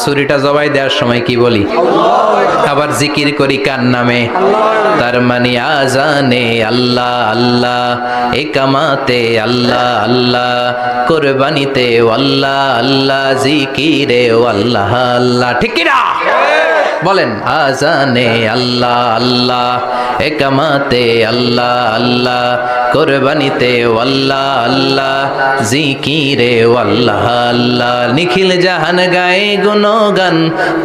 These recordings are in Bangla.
ছুরিটা জবাই দেওয়ার সময় কি বলি? আবার জিকির করি কার নামে? তার মানে আজানে আল্লাহ আল্লাহ, একামাতে আল্লাহ আল্লাহ, কোরবানিতে আল্লাহ আল্লাহ, জিকিরে আল্লাহ আল্লাহ। ঠিক কিনা? বলেন আজানে আল্লাহ আল্লাহ একামাতে আল্লাহ আল্লাহ কোরবানিতে আল্লাহ আল্লাহ জিকিরে আল্লাহ আল্লাহ নিখিল জাহান গায়ে গুণগান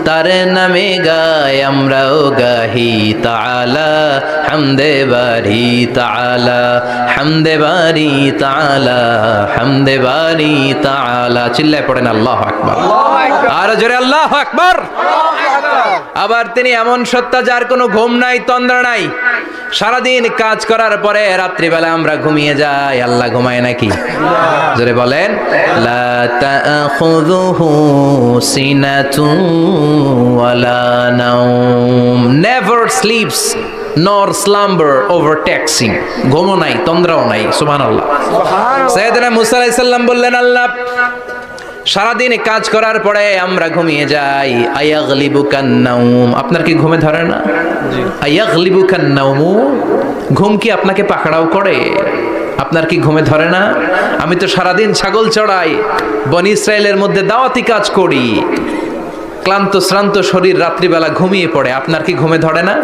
তার নামে গায় আমরাও গাহি তাআলা হামদে বারি তাআলা হামদে বারি তাআলা হামদে বারি তাআলা। চিল্লায় পড়েন আল্লাহ আকবার। আর জোরে আল্লাহ আকবার। আবার তিনি এমন সত্তা যার কোনো ঘুম নাই তন্দ্রা নাই। সারাদিন কাজ করার পরে রাত্রিবেলা আমরা ঘুমিয়ে যাই। আল্লাহ ঘুমায় নাকি? জোরে বলেন never sleeps nor slumber overtakes him ঘুমও নাই তন্দ্রাও নাই সুবহানাল্লাহ। সাইয়েদনা মুসা আলাইহিস সালাম বললেন আল্লাহ সারাদিন কাজ করার পরে আমরা ঘুমিয়ে যাই। আয়াগলিবু কান্নাউম আপনার কি ঘুমে ধরে না? আয়াগলিবু কান্নাউমু ঘুম কি আপনাকে পাকড়াও করে? আপনার কি ঘুমে ধরে না? আমি তো সারাদিন ছাগল চড়াই বনি ইসরায়েলের মধ্যে দাওয়াতি কাজ করি। ক্লান্ত শ্রান্ত শরীর রাত্রিবেলা ঘুমিয়ে পড়ে। আপনার কি ঘুমে ধরে না?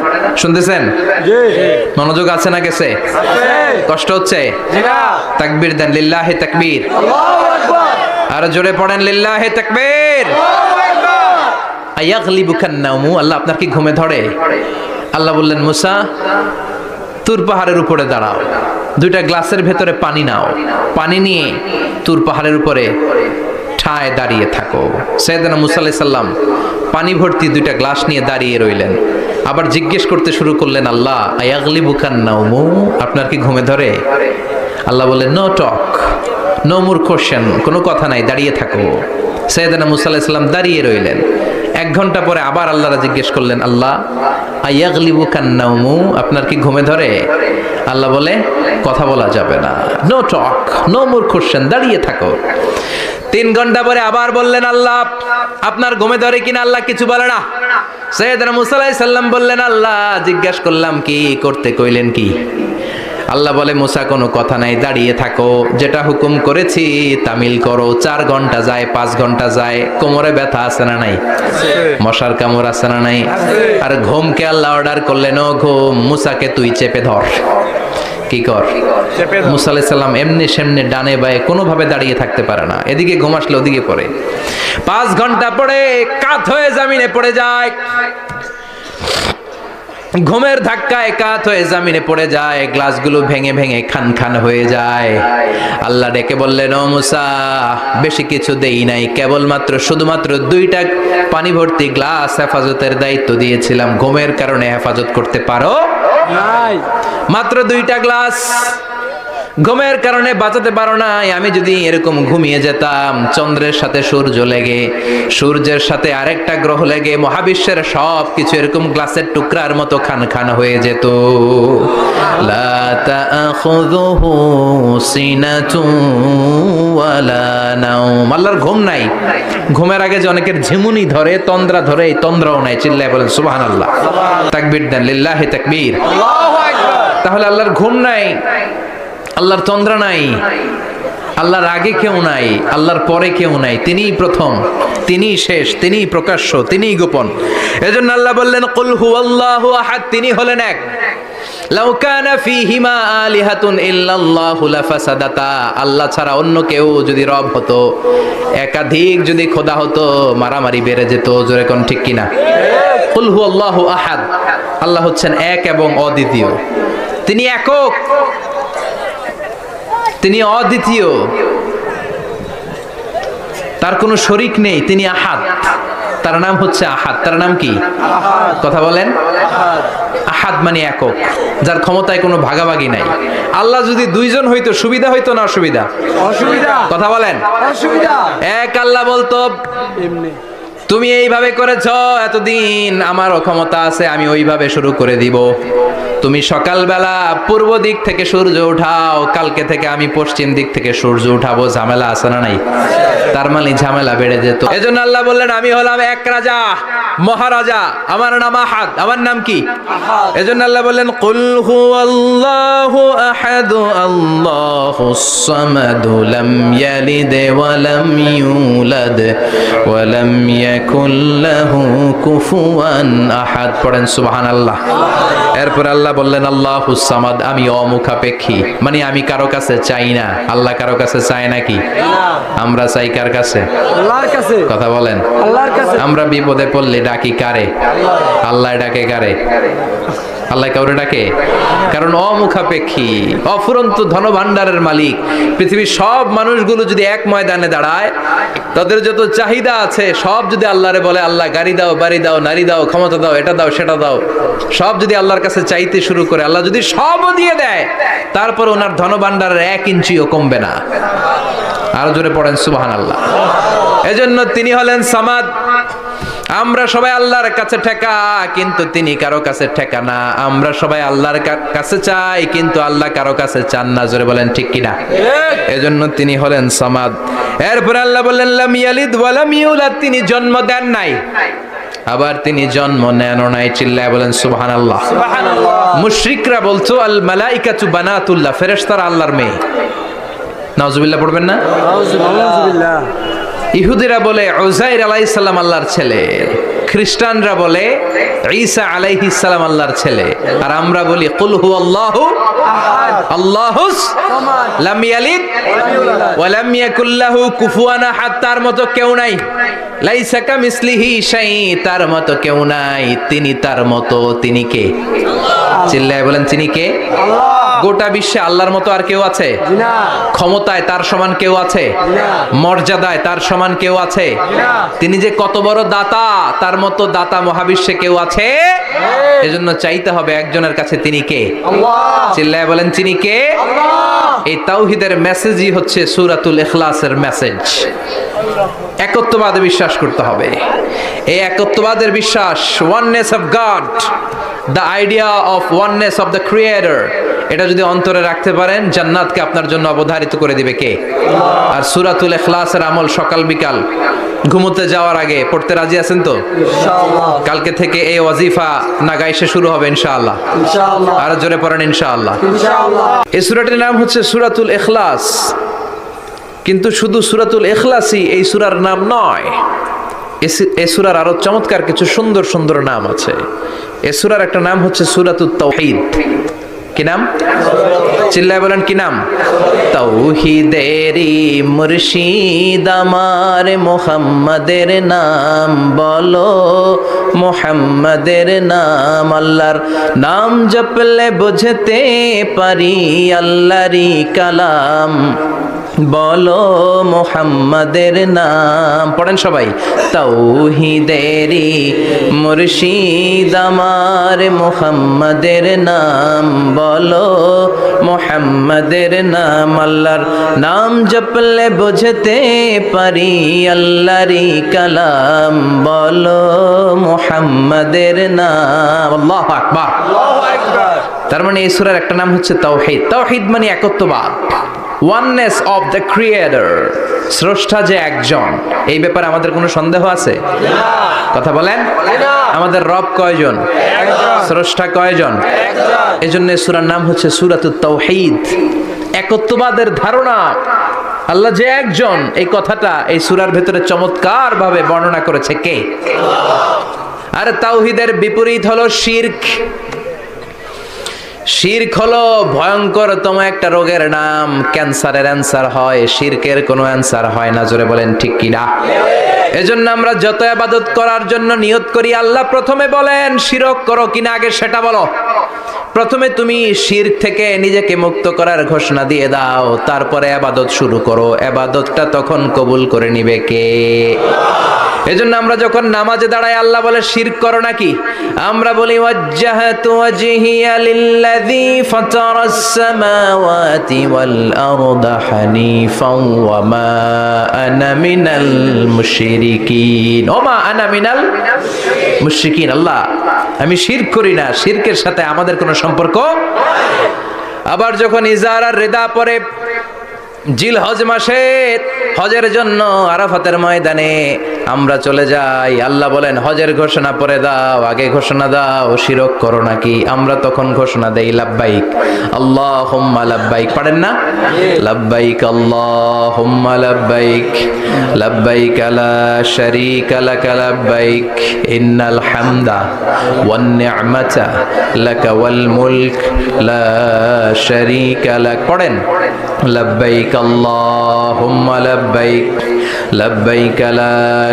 শুনতেছেন? মনোযোগ আছে না গেছে? কষ্ট হচ্ছে? তাকবীর দেন লিল্লাহে তাকবীর। আর জোরে পড়েন, লিল্লাহে তাকবীর। আয়াগলিবু কান্নাউমু আল্লাহ আপনার কি ঘুমে ধরে? আল্লাহ বললেন, মুসা, তুর পাহাড়ের উপরে দাঁড়াও। দুইটা গ্লাসের ভেতরে পানি নাও। পানি নিয়ে তুর পাহাড়ের উপরে ঠায় দাঁড়িয়ে থাকো। সৈয়দনা মুসা সাল্লাম পানি ভর্তি দুইটা গ্লাস নিয়ে দাঁড়িয়ে রইলেন। আবার জিজ্ঞেস করতে শুরু করলেন, আল্লাহ আয়াগলিবু কান্নাউমু আপনার কি ঘুমে ধরে? আল্লাহ বললেন, no talk. No more question কোনো কথা নাই, দাঁড়িয়ে থাকো। সৈয়দনা মুসা দাঁড়িয়ে রইলেন। এক ঘণ্টা পরে আবার আল্লাহরা জিজ্ঞেস করলেন, আল্লাহ আয়াগলিবু কান্নাউমু আপনার কি ঘুমে ধরে? আল্লাহ বলে, কথা বলা যাবে না। No talk no more question দাঁড়িয়ে থাকো। তিন ঘণ্টা পরে আবার বললেন, আল্লাহ, আপনার ঘুমে ধরে কিনা আল্লাহ কিছু বলে না? সৈয়দনা মুসা বললেন, আল্লাহ, জিজ্ঞেস করলাম কি, করতে কইলেন কি? আল্লাহ বলে মুসা কোনো কথা নাই দাঁড়িয়ে থাকো। যেটা হুকুম করেছি তামিল করো। চার ঘণ্টা যায় পাঁচ ঘণ্টা যায়। কোমরে ব্যথা আছে না নাই? মশার কামড় আছে না নাই? আর ঘুমকে আল্লাহ অর্ডার করলেন ও ঘুম মুসাকে তুই চেপে ধর। কি কর? মুসা আলাইহিস সালাম এমনি সেমনি ডানে বায়ে কোনোভাবে দাঁড়িয়ে থাকতে পারে না। এদিকে ঘুম আসলে ওদিকে পড়ে। পাঁচ ঘণ্টা পরে কাত হয়ে জামিনে পড়ে যায়। ঘুমের ধাক্কায় কাত হয়ে জামিনে পড়ে যায় গ্লাসগুলো ভেঙে ভেঙে খান খান হয়ে যায়। আল্লাহ ডেকে বললেন ও মুসা বেশি কিছু দেই নাই কেবলমাত্র শুধুমাত্র দুইটা পানি ভর্তি গ্লাস হেফাজতের দায়িত্ব দিয়েছিলাম। ঘুমের কারণে হেফাজত করতে পারো? মাত্র দুইটা গ্লাস। ঘুমের কারণে বাঁচাতে পারো নাই। আমি যদি এরকম ঘুমিয়ে যেতাম চন্দ্রের সাথে সূর্য লেগে সূর্যের সাথে আরেকটা গ্রহ লেগে মহাবিশ্বের সব কিছু এরকম গ্লাসের টুকরার মতো খান খান হয়ে যেত। আল্লাহর ঘুম নাই। ঘুমের আগে যে অনেকের ঝিমুনি ধরে তন্দ্রা ধরে এই তন্দ্রাও নাই। চিল্লায় বলেন সুবহানাল্লাহ। তাকবীর দেন লিল্লাহি তাকবির। তাহলে আল্লাহর ঘুম নাই। আল্লাহর তন্দ্রা নাই, আল্লাহর আগে কেউ নাই, আল্লাহর পরে কেউ নাই, তিনিই প্রথম, তিনিই শেষ, তিনিই প্রকাশ্য, তিনিই গোপন। এজন্য আল্লাহ বললেন, কুল হুয়াল্লাহু আহাদ তিনি হলেন এক। লাউ কানা ফীহিমা আলিহাতুন ইল্লাল্লাহু লাফাসাদাতা। আল্লাহ ছাড়া অন্য কেউ যদি রব হতো, একাধিক যদি খোদা হতো, মারামারি বেড়ে যেত, জোরে কোন ঠিক কিনা? কুল হুয়াল্লাহু আহাদ। আল্লাহ হচ্ছেন এক এবং অদ্বিতীয়। তিনি একক। তিনি অদ্বিতীয়। তার কোনো শরিক নেই তিনি আহাত তার নাম হচ্ছে আহাত তার নাম কি? কথা বলেন। আহাত মানে একক যার ক্ষমতায় কোনো ভাগাভাগি নাই। আল্লাহ যদি দুইজন হইতো সুবিধা হইতো না অসুবিধা? অসুবিধা। কথা বলেন। অসুবিধা। এক আল্লাহ বলতো এমনি। তুমি এইভাবে করেছ এতদিন আমার ক্ষমতা আছে আমি ওইভাবে শুরু করে দিব। তুমি সকালবেলা পূর্ব দিক থেকে সূর্য উঠাও, কালকে থেকে আমি পশ্চিম দিক থেকে সূর্য উঠাবো, ঝামেলা আছে না নাই? তার মানে ঝামেলা বেড়ে যেত। এজন্য আল্লাহ বললেন, আমি হলাম এক রাজা, মহারাজা, আমার নাম আহাদ, আমার নাম কি? এজন্য আল্লাহ বললেন, কুল হুয়াল্লাহু আহাদ আল্লাহুস সামাদ, লাম ইয়ালিদ ওয়া লাম ইউলাদ, ওয়া লাম ইয়াকুল লাহু কুফুয়ান আহাদ। পড়েন সুবহানাল্লাহ। এরপর আল্লাহ বললেন আল্লাহ সামাদ আমি অমুখাপেক্ষী। মানে আমি কারও কাছে চাই না। আল্লাহ কারও কাছে চায় নাকি? আমরা চাই কার কাছে? কথা বলেন। আমরা বিপদে পড়লে ডাকি কারে? আল্লাহ ডাকে কারে? আল্লাহ কাউরে ডাকে? কারণ অমুখাপেক্ষী, অফুরন্ত ধন ভান্ডারের মালিক। পৃথিবীর সব মানুষগুলো যদি এক ময়দানে দাঁড়ায়, তাদের যত চাহিদা আছে, সব যদি আল্লাহরে বলে, আল্লাহ, গাড়ি দাও, বাড়ি দাও, নারী দাও, ক্ষমতা দাও, এটা দাও, সেটা দাও। সব যদি আল্লাহর কাছে চাইতে শুরু করে, আল্লাহ যদি সবও দিয়ে দেয়, তারপর ওনার ধন ভান্ডারের এক ইঞ্চিও কমবে না। আরও জোরে পড়েন সুবাহান আল্লাহ এজন্য তিনি হলেন সামাদ। আমরা সবাই আল্লাহর কাছে ঠেকা কিন্তু তিনি কারও কাছে ঠেকা না। আমরা সবাই আল্লাহর কাছে চাই কিন্তু আল্লাহ কারও কাছে চান না জোরে বলেন ঠিক কিনা? এজন্য তিনি হলেন সামাদ। এরপর আল্লাহ বললেন লাম ইয়ালিদ ওয়া লাম ইউলাদ তিনি জন্ম দেন নাই। আবার তিনি জন্ম নেন নাই চিল্লায় বলেন সুবহানাল্লাহ। মুশরিকরা বলতো আল মালাইকাতু বানাতুল্লাহ ফেরেশতারা আল্লাহর মেয়ে। নাউজুবিল্লাহ পড়বেন না? আলহামদুলিল্লাহ ইহুদিরা বলে ওজাইর আলাইসাল্লাম আল্লাহর ছেলে। খ্রিস্টানরা বলে, ঈসা আলাইহিস সালাম আল্লাহর ছেলে। আর আমরা বলি, কুল হু আল্লাহু আল্লাহুস লাম ইয়ালিদ ওয়া লাম ইয়াকুল লাহু কুফুয়ান আহাদ। তার মতো কেউ নাই। লাইসা কামিসলিহি শাই তার মতো কেউ নাই। তিনি তার মতো। তিনি কে? চিল্লায় বলেন, তিনি কে? গোটা বিশ্বে আল্লাহর মতো আর কেউ আছে? ক্ষমতায় তার সমান কেউ আছে? মর্যাদায় তার সমান কেউ আছে? তিনি যে কত বড় দাতা তার মতো দাতা মহাবিশ্বে কেউ আছে? এজন্য চাইতে হবে একজনের কাছে তিনি কে? চিল্লায় বলেন তিনি কে? এই তাওহিদের মেসেজই হচ্ছে সুরাতুল এখলাসের মেসেজ। একত্ববাদে বিশ্বাস করতে হবে। এই একত্ববাদের বিশ্বাস oneness of God the idea of oneness of the creator এটা যদি অন্তরে রাখতে পারেন জান্নাতকে আপনার জন্য অবধারিত করে দিবে কে? আর সুরাতুল ইখলাসের আমল সকাল বিকাল। ঘুমোতে যাওয়ার আগে পড়তে রাজি আছেন তো? কালকে থেকে এই ওয়াজিফা না গাইসে শুরু হবে ইনশাআল্লাহ। আর জোরে পড়েন ইনশাআল্লাহ। ইনশাআল্লাহ। এই সুরাটির নাম হচ্ছে সুরাতুল এখলাস কিন্তু শুধু সুরাতুল এখলাসই এই সুরার নাম নয় এ সুরার আরও চমৎকার কিছু সুন্দর সুন্দর নাম আছে। এ সুরার একটা নাম হচ্ছে সুরাতুত তাওহীদ কি নাম? চিল্লায় বলেন, কি নাম? তৌহিদেরি মুর্শিদ, আমার মোহাম্মদের নাম বলো, মোহাম্মদের নাম আল্লাহর নাম জপলে বুঝতে পারি আল্লাহরি কালাম। বলো মোহাম্মদের নাম। পড়েন সবাই। তাওহিদেরি মুর্শিদ আমার মোহাম্মদের নাম। বলো মোহাম্মদের নাম। আল্লাহর নাম জপলে বুঝতে পারি। আল্লাহরি কালাম। বলো মোহাম্মদের নাম। আল্লাহু আকবার। তার মানে এই সূরার একটা নাম হচ্ছে তাওহীদ। তাওহীদ মানে একত্ববাদ। Oneness of the creator. স্রষ্টা যে একজন। এই ব্যাপারে আমাদের কোনো সন্দেহ আছে? কথা বলেন। আমাদের রব কয়জন? স্রষ্টা কয়জন? এই জন্য সুরার নাম হচ্ছে সুরাতুত তাওহীদ। একত্ববাদের ধারণা। আল্লাহ যে একজন এই কথাটা এই সুরার ভেতরে চমৎকার ভাবে বর্ণনা করেছে কে? আর তাওহিদের বিপরীত হলো শিরক। শির্ক হলো ভয়ঙ্করতম একটা রোগের নাম। ক্যান্সারের অ্যান্সার হয়, শিরকের কোনো অ্যান্সার হয় না, জোরে বলেন ঠিক কি না এজন্য আমরা যত আবাদত করার জন্য নিয়ত করি, আল্লাহ প্রথমে বলেন, শিরক করো কিনা, আগে সেটা বলো। প্রথমে তুমি শির থেকে নিজেকে মুক্ত করার ঘোষণা দিয়ে দাও, তারপরে আবাদত শুরু করো। আবাদতটা তখন কবুল করে নিবে কে? এজন্য আমরা যখন নামাজে দাঁড়াই, আল্লাহ বলে, শিরক করো নাকি? আমরা বলি মুশরিকিন। আল্লাহ, আমি শিরক করি না। শিরকের সাথে আমাদের কোনো সম্পর্ক আবার যখন ইজার রেদা পরে জিল হজ মাসে, হজের জন্য আরাফাতের ময়দানে আমরা চলে যাই। আল্লাহ বলেন, হজের ঘোষণা পরে দাও, আগে ঘোষণা দাও, শিরক করো নাকি? আমরা তখন ঘোষণা দেই লাভবাইক আল্লাহ হোম্মা লাভবাইক পারেন না? লাভবাইক আল্লাহ হোম্মা লাভবাইক লাভবাইক আলা শরিক আলা কালাভবাইক ইন্নাল হামদা ওয়ান নি'মাতা লাকা ওয়াল মুলক। লা শারীকা লাক। পড়েন। আল্লাহ হোম্মা লাভবাইক লাভবাইক আলা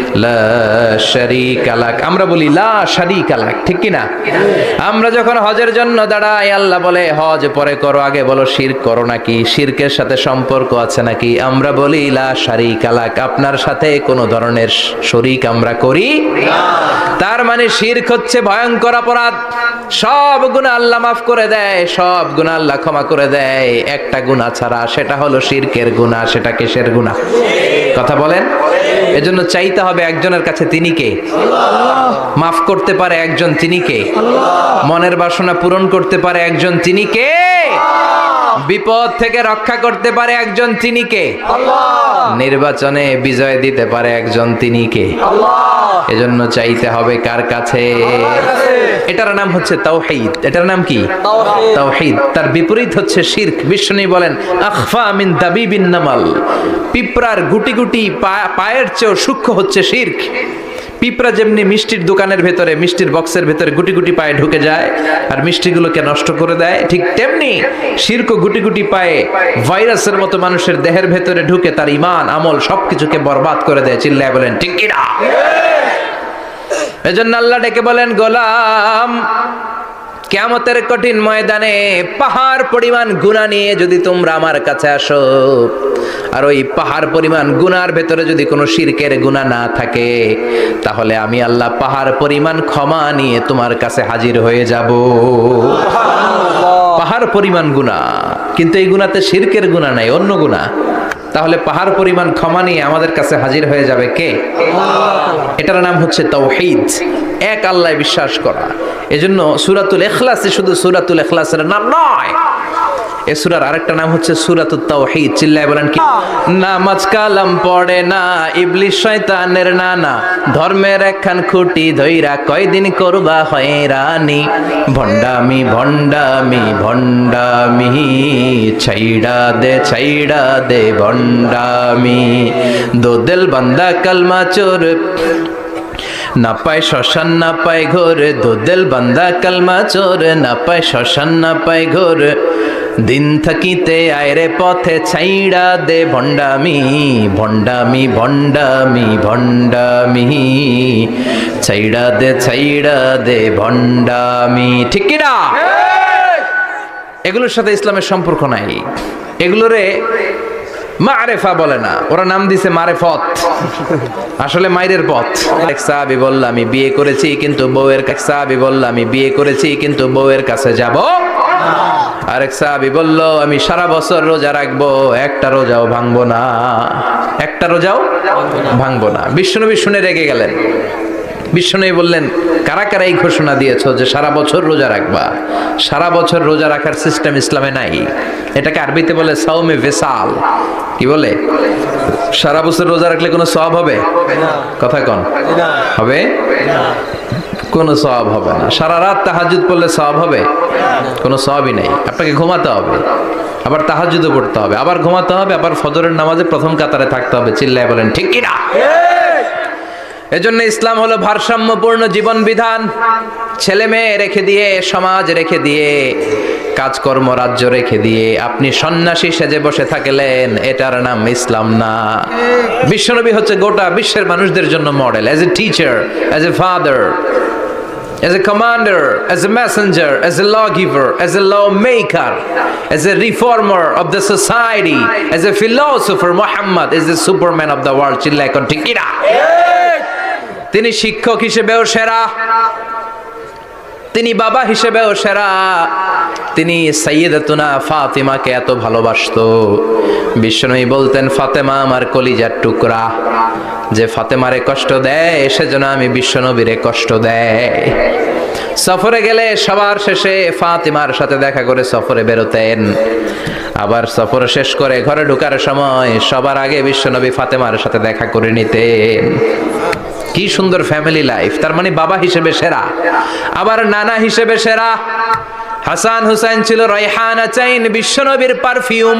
লাক। আমরা বলি লা শারিক আলাক ঠিক কি না আমরা যখন হজের জন্য দাঁড়াই, আল্লাহ বলে, হজ পরে করো, আগে বলো শির করো নাকি? শিরকের সাথে সম্পর্ক আছে নাকি? আমরা বলি, লা আপনার সাথে কোনো ধরনের শরিক আমরা করি তার মানে শির্ক হচ্ছে ভয়ঙ্কর অপরাধ। সব গুণ আল্লাহ মাফ করে দেয়, সব গুণ আল্লাহ ক্ষমা করে দেয়। একটা গুণা ছাড়া, সেটা হলো শিরকের গুণা, সেটা কেসের গুণা? কথা বলেন? এজন্য চাইতে হবে একজনের কাছে তিনি কে? মাফ করতে পারে একজন তিনি কে? মনের বাসনা পূরণ করতে পারে একজন তিনি কে? বিপদ থেকে রক্ষা করতে পারে একজন তিনি কে নির্বাচনে বিজয় দিতে পারে একজন তিনি কে এজন্য চাইতে হবে কার কাছে? এটার নাম হচ্ছে তাওহীদ। এটার নাম কি? তাওহীদ। তার বিপরীত হচ্ছে শিরক। বিষ্ণু বলেন আখফা মিন দাবিবিন নামাল। পিঁপড়ার গুটি গুটি পায়ের চেয়েও সূক্ষ্ম হচ্ছে শিরক। পিঁপড়া যেমনি মিষ্টির দোকানের ভেতরে, মিষ্টির বক্সের ভেতরে গুটি গুটি পায়ে ঢুকে যায় আর মিষ্টিগুলোকে নষ্ট করে দেয়, ঠিক তেমনি শির্ক গুটি গুটি পায়ে ভাইরাসের মতো মানুষের দেহের ভেতরে ঢুকে তার ইমান আমল সবকিছুকে বরবাদ করে দেয়, চিল্লায় বলেন, ঠিক কিনা এজন্য আল্লাহ ডেকে বলেন, গোলাম কেমতের কঠিন ময়দানে পাহাড় পরিমাণ গুণা নিয়ে যদি তোমরা আমার কাছে আসো আর ওই পাহাড় পরিমাণ গুনার ভেতরে যদি কোনো শিরকের গুণা না থাকে তাহলে আমি আল্লাহ পাহাড় পরিমাণ ক্ষমা নিয়ে তোমার কাছে হাজির হয়ে যাব। পাহাড় পরিমাণ গুণা কিন্তু এই গুণাতে শিরকের গুণা নাই অন্য গুণা। তাহলে পাহাড় পরিমাণ ক্ষমা নিয়ে আমাদের কাছে হাজির হয়ে যাবে কে? এটার নাম হচ্ছে তাওহীদ এক আল্লাহ বিশ্বাস করা। এজন্য সূরাতুল ইখলাসে শুধু সুরাতুল এখলাসের নাম নয়। এ সূরার আরেকটা নাম হচ্ছে সূরাতুত তাওহীদ। চিল্লায় বলেন কি? নামাজ কালাম পড়ে না ইবলিশ শয়তানের নানা। ধর্মের একখান খুঁটি ধইরা কয়দিন করবা হয়রানি। ভণ্ডামি ভণ্ডামি ভণ্ডামি, ছাইড়া দে ছাইড়া দে, ভণ্ডামি। দোদেল বান্দা কালমা চোর না পায় শ্মশান না পায় ঘোর দোদেল বান্দা কালমা চোর। না পায় শ্মশান না পায় ঘোর। দিন থাকিতে আয়রে পথে ছাইড়া দে ভণ্ডামি ভণ্ডামি ভণ্ডামি ভণ্ডামি। ছাইড়া দে ছাইড়া দে ভণ্ডামি। ঠিক কিনা এগুলোর সাথে ইসলামের সম্পর্ক নাই। এগুলোরে মারেফা বলে না। ওরা নাম দিছে মারেফত। আসলে মাইরের পথ। এক সাহাবি বলল, আমি বিয়ে করেছি, কিন্তু বউয়ের এক সাহাবি বলল, আমি বিয়ে করেছি, কিন্তু বউয়ের কাছে যাব আরেক সাহাবি বলল, আমি সারা বছর রোজা রাখব, একটা রোজাও ভাঙবো না। একটা রোজাও ভাঙবো না। বিষ্ণু শুনে রেগে গেলেন। বিষ্ণু বললেন কারা কারা এই ঘোষণা দিয়েছ যে সারা বছর রোজা রাখবা? সারা বছর রোজা রাখার সিস্টেম ইসলামে নাই। এটাকে আরবিতে বলে সাউমে ভেসাল। কি বলে? সারা বছর রোজা রাখলে কোনো সব হবে? কথা কন। হবে? কোনো সব হবে না। সারা রাত তাহাজুদ পড়লে সব হবে? কোনো সবই নেই। আপনাকে ঘুমাতে হবে। আবার তাহাজুদও পড়তে হবে। আবার ঘুমাতে হবে আবার ফজরের নামাজে প্রথম কাতারে থাকতে হবে। চিল্লায় বলেন ঠিক কিনা? এজন্য ইসলাম হলো ভারসাম্যপূর্ণ জীবন বিধান ছেলে মেয়ে রেখে দিয়ে সমাজ রেখে দিয়ে কাজকর্ম রাজ্য রেখে দিয়ে আপনি সন্ন্যাসী সেজে বসে থাকলেন এটার নাম ইসলাম না বিশ্বনবী হচ্ছে গোটা বিশ্বের মানুষদের জন্য model as a teacher as a father as a commander, as a messenger, as a lawgiver, as a lawmaker, as a reformer of the society, as a philosopher, Muhammad is the superman of the world. চিল্লা এখন ঠিক কিনা? তিনি শিক্ষক হিসেবেও সেরা, তিনি বাবা হিসেবেও সেরা, তিনি সাইয়েদাতুনা ফাতিমাকে এত ভালোবাসতো। বিশ্বনবী বলতেন, ফাতেমা আমার কলিজার টুকরা, যে ফাতেমারে কষ্ট দেয়, সেজন্য আমি বিশ্বনবীরে কষ্ট দেয়। সফরে গেলে সবার শেষে ফাতিমার সাথে দেখা করে সফরে বেরোতেন। আবার সফর শেষ করে ঘরে ঢুকার সময় সবার আগে বিশ্বনবী ফাতেমার সাথে দেখা করে নিতেন। কি সুন্দর ফ্যামিলি লাইফ তার মানে বাবা হিসেবে সেরা। আবার নানা হিসেবে সেরা। হাসান হুসাইন ছিল রায়হানা চাইন বিশ্বনবীর পারফিউম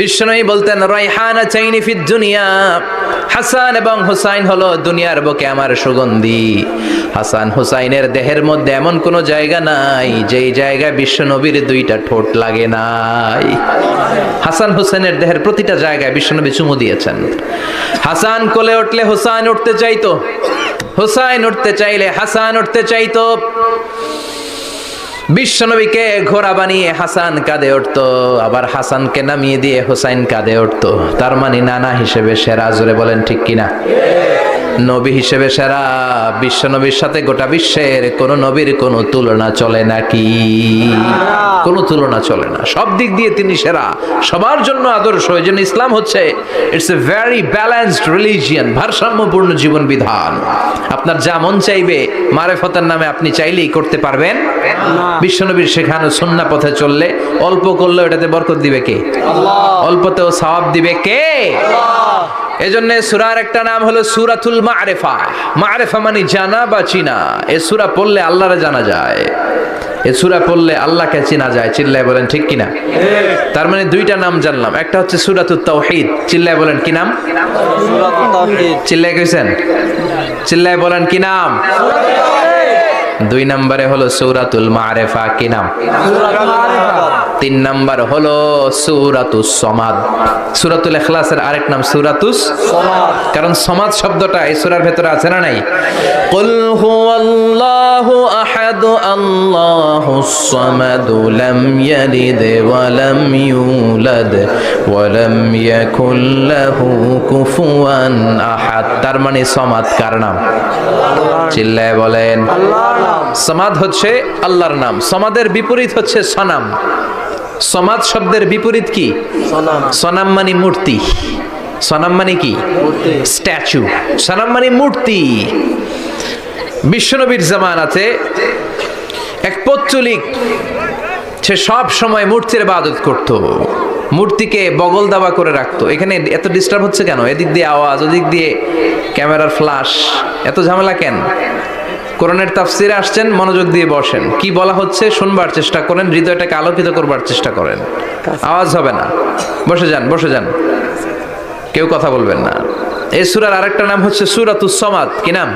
বিশ্বনবী বলতেন, রাইহানা চাইনি ফিদ দুনিয়া। হাসান এবং হুসাইন হলো দুনিয়ার বুকে আমার সুগন্ধি। হাসান হুসাইনের দেহের মধ্যে এমন কোনো জায়গা নাই, যেই জায়গায় বিশ্বনবীর দুইটা ঠোঁট লাগে নাই। হাসান হুসাইনের দেহের প্রতিটা জায়গায় বিশ্বনবী চুমু দিয়েছেন। হাসান কোলে উঠলে হুসাইন উঠতে চাইতো। হুসাইন উঠতে চাইলে হাসান উঠতে চাইতো। বিশ্বনবীকে ঘোড়া বানিয়ে হাসান কাঁদে উঠতো, আবার হাসানকে নামিয়ে দিয়ে হুসাইন কাঁদে উঠতো। তার মানে নানা হিসেবে সেরা, জোরে বলেন ঠিক কিনা? নবী হিসেবে সেরা বিশ্ব নবীর সাথে গোটা বিশ্বের কোন নবীর কোনো তুলনা চলে নাকি কোনো তুলনা চলে না। সব দিক দিয়ে তিনি সেরা। সবার জন্য আদর্শ, এই জন্য ইসলাম হচ্ছে it's a very balanced religion ভারসাম্যপূর্ণ জীবন বিধান। আপনার যা মন চাইবে, মারেফতের নামে আপনি চাইলেই করতে পারবেন। বিশ্বনবীর শেখানো সুন্না পথে চললে অল্প করলে এটাতে বরকত দিবে কে? অল্পতেও সওয়াব দিবে কে? এজন্য সুরার একটা নাম হলো সুরাতুল মারেফা। মারেফা মানে জানা বা চিনা। এ সুরা পড়লে আল্লাহরে জানা যায়। এ সুরা পড়লে আল্লাহকে চিনা যায়। চিল্লায় বলেন ঠিক কিনা? তার মানে দুইটা নাম জানলাম। একটা হচ্ছে সুরাতুত তাওহীদ। চিল্লায় বলেন কি নাম? চিল্লায় কইছেন? চিল্লায় বলেন কি নাম? দুই নম্বরে হলো সূরাতুল মারেফা কি নাম? তিন নাম্বার হলো সূরাতুস সমাদ। সূরাতুল এখলাসের আরেক নাম সূরাতুস কারণ সমাদ শব্দটা এই সূরার ভেতরে আছে না নাই? কুল হুয়াল্লাহু আহাদ আল্লাহুস সামাদ লাম ইয়ালিদ ওয়া লাম ইউলাদ ওয়া লাম ইয়াকুল লাহু কুফুয়ান আহাদ। তার মানে সমাদ কার নাম? চিল্লায় বলেন। আল্লাহর নাম সমাদ হচ্ছে আল্লাহর নাম। সমাদের বিপরীত হচ্ছে সনাম। সমাদ শব্দের বিপরীত কি? সনাম। মানে মূর্তি। সনাম মানে কি? স্ট্যাচু। সনাম মানে মূর্তি। বিশ্বনবীর জামানাতে এক পত্তলিক সে সব সময় মূর্তির ইবাদত করত। মূর্তিকে বগল দাবা করে রাখতো। এখানে এত ডিস্টার্ব হচ্ছে কেন? এদিক দিয়ে আওয়াজ ওদিক দিয়ে ক্যামেরার ফ্লাশ এত ঝামেলা কেন? কোরআনের তাফসিরে আসছেন মনোযোগ দিয়ে বসেন। কি বলা হচ্ছে? শুনবার চেষ্টা করেন হৃদয়টাকে আলোকিত করবার চেষ্টা করেন। আওয়াজ হবে না। বসে যান বসে যান। কেউ কথা বলবেন না। এই সুরার আরেকটা নাম হচ্ছে সুরাতুস সমাদ। কি নাম?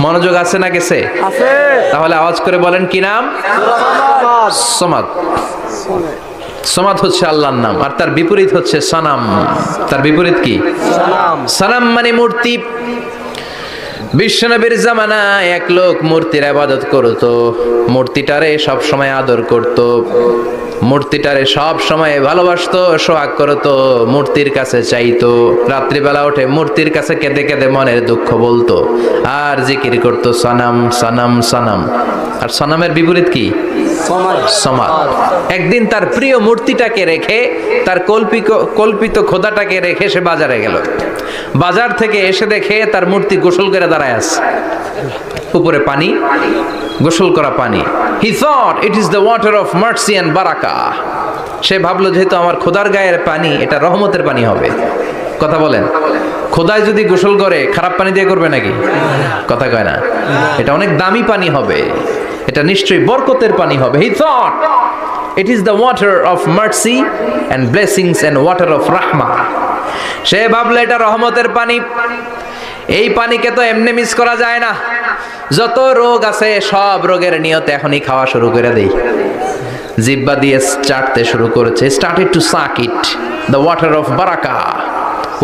মনোযোগ আছে না গেছে? তাহলে আওয়াজ করে বলেন কি নাম? সমাদ। সমাদ হচ্ছে আল্লাহর নাম আর তার বিপরীত হচ্ছে সানাম। তার বিপরীত কি? সানাম মানে মূর্তি। বিশ্বনবীর জামানায় এক লোক মূর্তির আবাদত করত, মূর্তিটারে সব সময় আদর করত, মূর্তিটারে সব সময় ভালোবাসত, সোহাগ করত, মূর্তির কাছে চাইতো। রাত্রিবেলা উঠে মূর্তির কাছে কেঁদে কেঁদে মনের দুঃখ বলতো। আর জিকির করতো, সনাম সনাম সনাম। আর সনামের বিপরীত কি? একদিন তার প্রিয় মূর্তিটাকে রেখে, তার কল্পিত কল্পিত খোদাটাকে রেখে সে বাজারে গেল। বাজার থেকে এসে দেখে তার মূর্তি গোসল করে দাঁড়ায় আছে। উপরে পানি, গোসল করা পানি। He thought it is the water of mercy and বারাকা সে ভাবলো, যেহেতু আমার খোদার গায়ের পানি, এটা রহমতের পানি হবে। কথা বলেন। খোদায় যদি গোসল করে, খারাপ পানি দিয়ে করবে নাকি? কথা কয় না। এটা অনেক দামি পানি হবে। এটা নিশ্চয়ই বরকতের পানি হবে। He thought it is the water of mercy and blessings and water of রাহমা সে ভাবলে এটা রহমতের পানি। এই পানিকে তো এমনি মিস করা যায় না। যত রোগ আছে সব রোগের নিয়তে এখনই খাওয়া শুরু করে দেই। জিব্বা দিয়ে চাটতে শুরু করেছে। Started to suck it the water of Baraka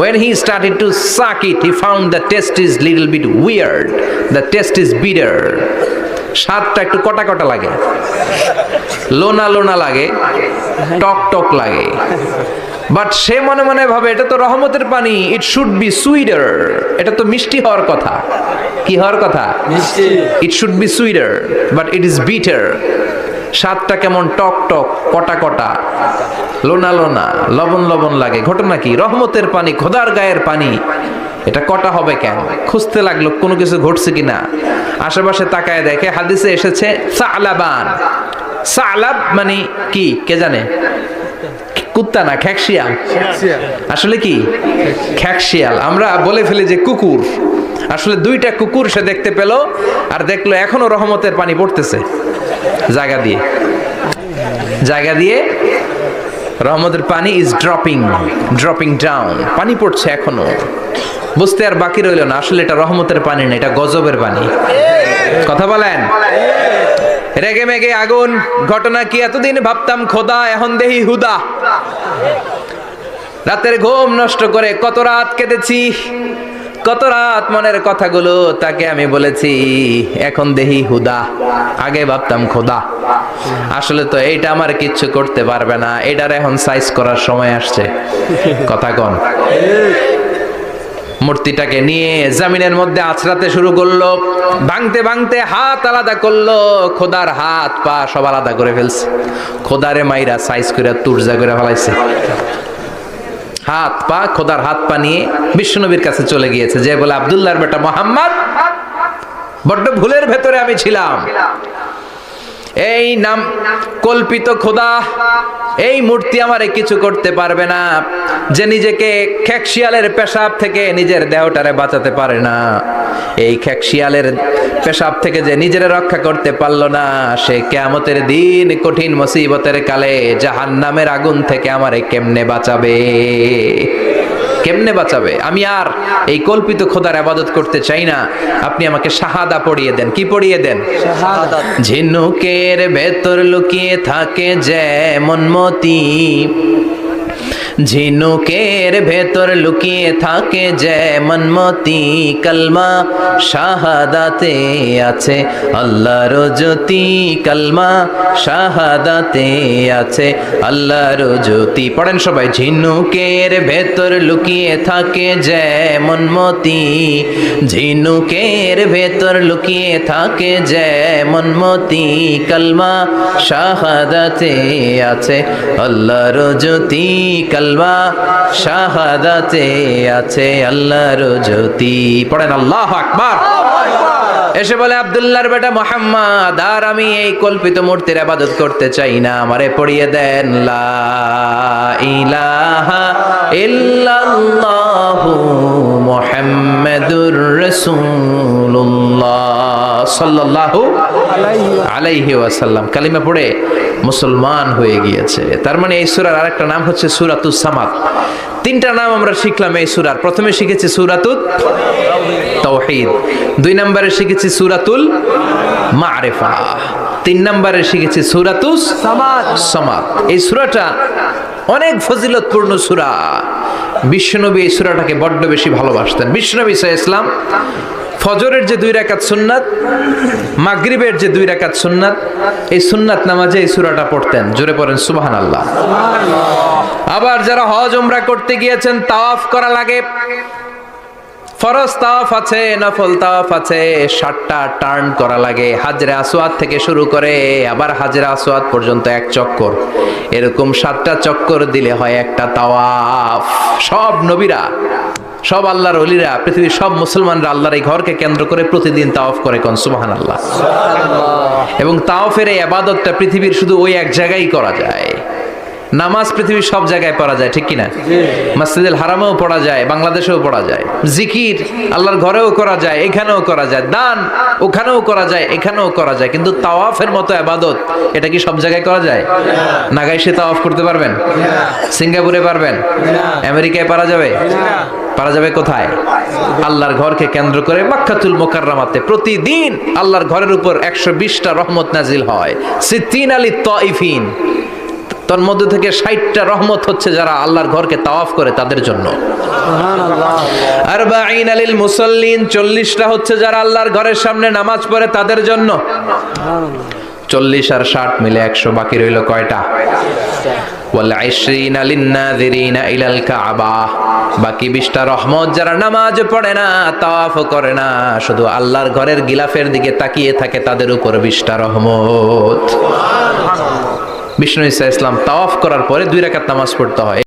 When he started to suck it, he found the taste is little bit weird. The taste is bitter. স্বাদটা একটু কটা কটা লাগে? লোনা লোনা লাগে টক টক লাগে। বাট সে মনে মনে ভাবে এটা তো রহমতের পানি ইট শুড বি সুইডার এটা তো মিষ্টি হওয়ার কথা। কি হওয়ার কথা? It should be sweeter but it is bitter স্বাদটা কেমন টক টক কটা কটা। লোনা লোনা লবণ লবণ লাগে। ঘটনা কি? রহমতের পানি খোদার গায়ের পানি। এটা কটা হবে কেন? খুঁজতে লাগল কোনো কিছু ঘটছে কিনা। আশেপাশে তাকায় দেখে হাদিসে এসেছে সালাবান। সালাব মানে কি? কে জানে? কুত্তা না, খ্যাকশিয়াল? আসলে কি? খ্যাকশিয়াল। আমরা বলে ফেলি যে কুকুর। আসলে দুইটা কুকুর সে দেখতে পেল আর দেখল এখনও রহমতের পানি পড়তেছে। জায়গা দিয়ে। জায়গা দিয়ে রহমতের পানি ইজ ড্রপিং ড্রপিং ডাউন পানি পড়ছে এখনও। বুঝতে আর বাকি রইল না। আসলে এটা রহমতের পানি না, এটা গজবের পানি। কথা বলেন? রেগে মেগে আগুন, ঘটনা কি এতদিন ভাবতাম, খোদা এখন দেহি হুদা। রাতের ঘুম নষ্ট করে কত রাত কেঁদেছি, কত রাত মনের কথাগুলো তাকে আমি বলেছি, এখন দেহি হুদা, আগে ভাবতাম খোদা। আসলে তো এইটা আমার কিচ্ছু করতে পারবে না, এটার এখন সাইজ করার সময় আসছে। কথা কন। মূর্তিটাকে নিয়ে জামিনের মধ্যে আছড়াতে শুরু করল, ভাঙতে ভাঙতে হাত আলাদা করল, খোদার হাত পা সব আলাদা করে ফেলছে। খোদারে মাইরা সাইজ করে, তুরজা করে ফেলাইছে। হাত পা, খোদার হাত পা নিয়ে বিশ্বনবীর কাছে চলে গিয়েছে। যে বলে, আবদুল্লাহর বেটা মোহাম্মদ, বড্ড ভুলের ভেতরে আমি ছিলাম। এই নাম কল্পিত খোদা, এই মূর্তি আমারে কিছু করতে পারবে না, যে নিজেকে খ্যাকশিয়ালের পেশাব থেকে নিজের দেহটারে বাঁচাতে পারে না। এই খ্যাকশিয়ালের পেশাব থেকে যে নিজের রক্ষা করতে পারল না, সে কেয়ামতের দিন কঠিন মুসিবতের কালে জাহান্নামের আগুন থেকে আমারে কেমনে বাঁচাবে? কেমনে বাঁচাবে? আমি আর এই কল্পিত খোদার আবাদত করতে চাই না। আপনি আমাকে শাহাদা পড়িয়ে দেন। কি পড়িয়ে দেন? ঝিনুকের ভেতর লুকিয়ে থাকে যেমন মতি। ঝিনুকের ভেতর লুকিয়ে থাকে যেমন মতি কলমা, শাহাদাতে আছে আল্লাহর জ্যোতি কলমা, শাহাদাতে আছে আল্লাহর জ্যোতি। পড়েন সবাই, ঝিনুকের ভেতর লুকিয়ে থাকে যেমন মতি ঝিনুকের ভেতর লুকিয়ে থাকে যেমন মতি কলমা, শাহাদাতে আছে আল্লাহর জ্যোতি কলমা শাহাদাতে আছে আল্লাহর জ্যোতি। পড়েন আল্লাহ আকবার। এসে বলে, আব্দুল্লাহর বেটা মোহাম্মদ, আর আমি এই কল্পিত মূর্তির আবাদত করতে চাই না। আমারে পড়িয়ে দেন, লা ইলাহা ইল্লাল্লাহু মুহাম্মাদুর রাসূলুল্লাহ সাল্লাল্লাহু আলাইহি ওয়াসাল্লাম। কালিমা পড়ে মুসলমান হয়ে গিয়েছে। তার মানে এই সূরার আরেকটা নাম হচ্ছে সূরাতুস সামাদ। তিনটা নাম আমরা শিখলাম এই সূরার। প্রথমে শিখেছি সূরাতুত তাওহীদ। দুই নম্বরে শিখেছি সূরাতুল মারিফা। তিন নম্বরে শিখেছি সূরাতুস সামাদ। সামাদ এই সূরাটা অনেক ফজিলতপূর্ণ সুরা। বিশ্বনবী এই সুরাটাকে বড্ড বেশি ভালোবাসতেন। বিশ্বনবী সাহ ইসলাম ফজরের যে দুই রাকাত সুন্নাত, মাগরিবের যে দুই রাকাত সুন্নাত, এই সুন্নাত নামাজে এই সুরাটা পড়তেন। জোরে পড়েন, সুবহানাল্লাহ। আবার যারা হজ, উমরা করতে গিয়েছেন, তাওয়াফ করা লাগে। ফরজ তাওয়াফ আছে নফল তাওয়াফ আছে ষাটটা টার্ন করা লাগে। হাজরা আসওয়াদ থেকে শুরু করে আবার হাজরা আসওয়াদ পর্যন্ত এক চক্কর। এরকম সাতটা চক্কর দিলে হয় একটা তাওয়াফ। সব নবীরা সব আল্লাহর অলিরা পৃথিবীর সব মুসলমানরা আল্লাহর এই ঘরকে কেন্দ্র করে প্রতিদিন তাওয়াফ করে কোন? সুবাহান আল্লাহ এবং তাওয়াফের এই আবাদতটা পৃথিবীর শুধু ওই এক জায়গায় করা যায়। নামাজ পৃথিবীর সব জায়গায় পড়া যায়, ঠিক কিনা? মসজিদুল হারামেও পড়া যায়, বাংলাদেশেও পড়া যায়। জিকির আল্লাহর ঘরেও করা যায়, এখানেও করা যায়। দান ওখানেও করা যায়, এখানেও করা যায়। কিন্তু তাওয়াফের মতো আবাদত, এটা কি সব জায়গায় করা যায়? নাগাই সে তাওয়াফ করতে পারবেন? সিঙ্গাপুরে পারবেন? আমেরিকায় পারা যাবে? পারা যাবে কোথায়? আল্লাহর ঘরকে কেন্দ্র করে মাক্কাতুল মোকাররামাতে। প্রতিদিন আল্লাহর ঘরের উপর একশো বিশটা রহমত নাজিল হয়। সিদ্দিন আলী তাইফিন। তোর মধ্যে থেকে ষাটটা রহমত হচ্ছে যারা আল্লাহর ঘরকে তাওয়াফ করে তাদের জন্য। আর বাইন আলিল মুসল্লিন চল্লিশটা হচ্ছে যারা আল্লাহর ঘরের সামনে নামাজ পড়ে তাদের জন্য। চল্লিশ আর ষাট মিলে একশো বাকি রইল কয়টা? বাকি বিশটা রহমত যারা নামাজ পড়ে না তাওয়াফ করে না শুধু আল্লাহর ঘরের গিলাফের দিকে তাকিয়ে থাকে তাদের উপর বিশটা রহমত। বিষ্ণু ইসা ইসলাম তাওয়াফ করার পরে দুই রাকাত নামাজ পড়তে হয়।